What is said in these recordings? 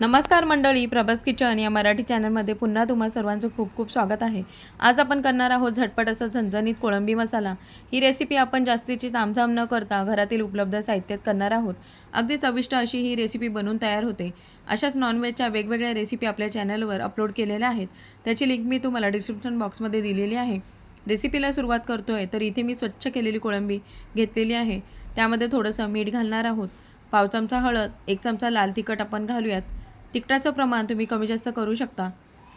नमस्कार मंडळी प्रभास किचन या मराठी चॅनलमध्ये पुन्हा तुम्हा सर्वांचं खूप खूप स्वागत आहे. आज आपण करणार आहोत झटपट असा झणझणीत कोळंबी मसाला. ही रेसिपी आपण जास्तीची तामझाम न करता घरातील उपलब्ध साहित्यात करणार आहोत. अगदी चविष्ट अशी ही रेसिपी बनवून तयार होते. अशाच नॉनव्हेजच्या वेगवेगळ्या रेसिपी आपल्या चॅनलवर अपलोड केलेल्या आहेत. त्याची लिंक मी तुम्हाला डिस्क्रिप्शन बॉक्समध्ये दिलेली आहे. रेसिपीला सुरुवात करतो आहे तर इथे मी स्वच्छ केलेली कोळंबी घेतलेली आहे. त्यामध्ये थोडंसं मीठ घालणार आहोत. पाव चमचा हळद एक चमचा लाल तिखट आपण घालूयात. तिखटाचं प्रमाण तुम्ही कमी जास्त करू शकता.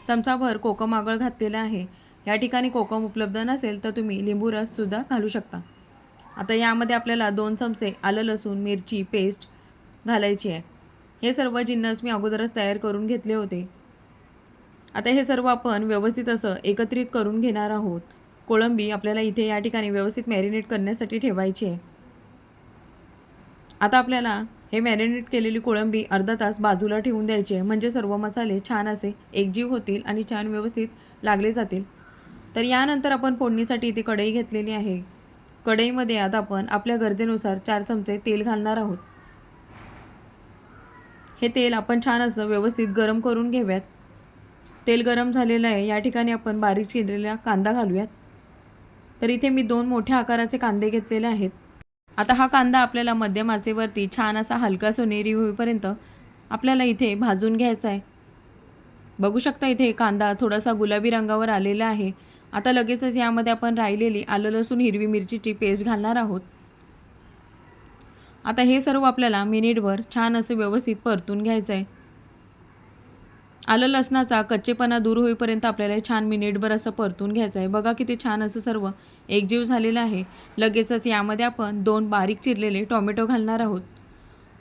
चमचाभर कोकम आगळ घातलेलं आहे. या ठिकाणी कोकम उपलब्ध नसेल तर तुम्ही लिंबू रससुद्धा घालू शकता. आता यामध्ये आपल्याला दोन चमचे आलं लसूण मिरची पेस्ट घालायची आहे. हे सर्व जिन्नस मी अगोदरच तयार करून घेतले होते. आता हे सर्व आपण व्यवस्थित असं एकत्रित करून घेणार आहोत. कोळंबी आपल्याला इथे या ठिकाणी व्यवस्थित मॅरिनेट करण्यासाठी ठेवायची आहे. आता आपल्याला हे मॅरिनेट केलेली कोळंबी अर्धा तास बाजूला ठेवून द्यायची. म्हणजे सर्व मसाले छान असे एकजीव होतील आणि छान व्यवस्थित लागले जातील. तर यानंतर आपण फोडणीसाठी इथे कढई घेतलेली आहे. कढईमध्ये आता आपण आपल्या गरजेनुसार चार चमचे तेल घालणार आहोत. हे तेल आपण छान असं व्यवस्थित गरम करून घेऊयात. तेल गरम झालेलं आहे. या ठिकाणी आपण बारीक चिरलेला कांदा घालूयात. तर इथे मी दोन मोठ्या आकाराचे कांदे घेतलेले आहेत. आता हा कांदा आपल्याला मध्यम आचेवरती छान असा हलका सोनेरी होईपर्यंत आपल्याला इथे भाजून घ्यायचा आहे. बघू शकता इथे कांदा थोडासा गुलाबी रंगावर आलेला आहे. आता लगेचच यामध्ये आपण राहिलेली आलं लसूण हिरवी मिरचीची पेस्ट घालणार आहोत. आता हे सर्व आपल्याला मिनिटभर छान असं व्यवस्थित परतून घ्यायचं आहे. आलं लसणाचा कच्चेपणा दूर होईपर्यंत आपल्याला छान मिनिटभर असं परतून घ्यायचं आहे. बघा किती छान असं सर्व एकजीव झालेलं आहे. लगेचच यामध्ये आपण दोन बारीक चिरलेले टॉमॅटो घालणार आहोत.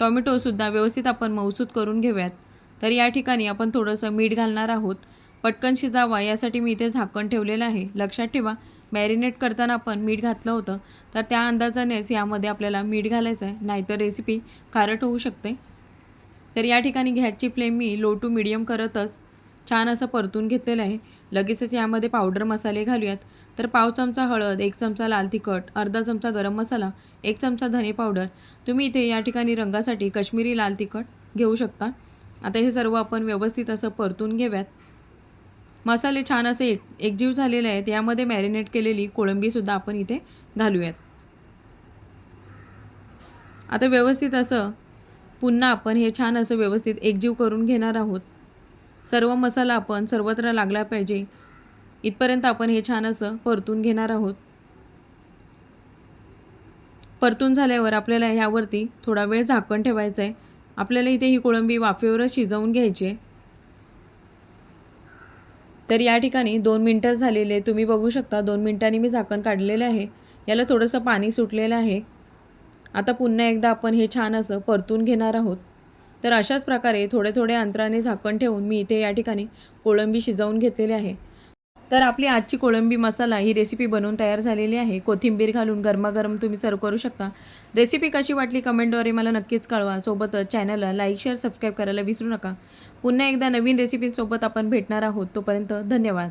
टॉमॅटोसुद्धा व्यवस्थित आपण मऊसूत करून घेऊयात. तर या ठिकाणी आपण थोडंसं मीठ घालणार आहोत. पटकन शिजावा यासाठी मी इथे झाकण ठेवलेलं आहे. लक्षात ठेवा मॅरिनेट करताना आपण मीठ घातलं होतं. तर त्या अंदाजानेच यामध्ये आपल्याला मीठ घालायचं आहे. नाहीतर रेसिपी खारट होऊ शकते. तर या ठिकाणी घ्याची फ्लेम मी लो टू मिडियम करतच. छान असं परतून घेतलेलं आहे. लगेचच यामध्ये पावडर मसाले घालूयात. तर पाव चमचा हळद एक चमचा लाल तिखट अर्धा चमचा गरम मसाला एक चमचा धने पावडर तुम्ही इथे या ठिकाणी रंगासाठी कश्मीरी लाल तिखट घेऊ शकता. आता हे सर्व आपण व्यवस्थित असं परतून घेऊयात. मसाले छान असे एक एकजीव झालेले आहेत. यामध्ये मॅरिनेट केलेली कोळंबीसुद्धा आपण इथे घालूयात. आता व्यवस्थित असं पुन्हा आपण हे छान असं व्यवस्थित एकजीव करून घेणार आहोत. सर्व मसाला आपण सर्वत्र लागला पाहिजे. इथपर्यंत आपण हे छान असं परतून घेणार आहोत. परतून झाल्यावर आपल्याला ह्यावरती थोडा वेळ झाकण ठेवायचं आहे आपल्याला इथे ही कोळंबी वाफेवरच शिजवून घ्यायची आहे. तर या ठिकाणी दोन मिनटं झालेले तुम्ही बघू शकता दोन मिनटांनी मी झाकण काढलेलं आहे. याला थोडंसं पाणी सुटलेलं आहे. आता पुन्हा एकदा आपण हे छान असं परतून घेणार आहोत. तर अशाच प्रकारे थोडे थोडे अंतराने झाकण ठेवून मी इथे या ठिकाणी कोळंबी शिजवून घेतलेली आहे. तर आपली आजची कोळंबी मसाला ही रेसिपी बनवून तयार झालेली आहे. कोथिंबीर घालून गरमागरम तुम्ही सर्व करू शकता. रेसिपी कशी वाटली कमेंटद्वारे मला नक्कीच कळवा. सोबतच चॅनलला लाईक शेअर सबस्क्राईब करायला विसरू नका. पुन्हा एकदा नवीन रेसिपीसोबत आपण भेटणार आहोत. तोपर्यंत धन्यवाद.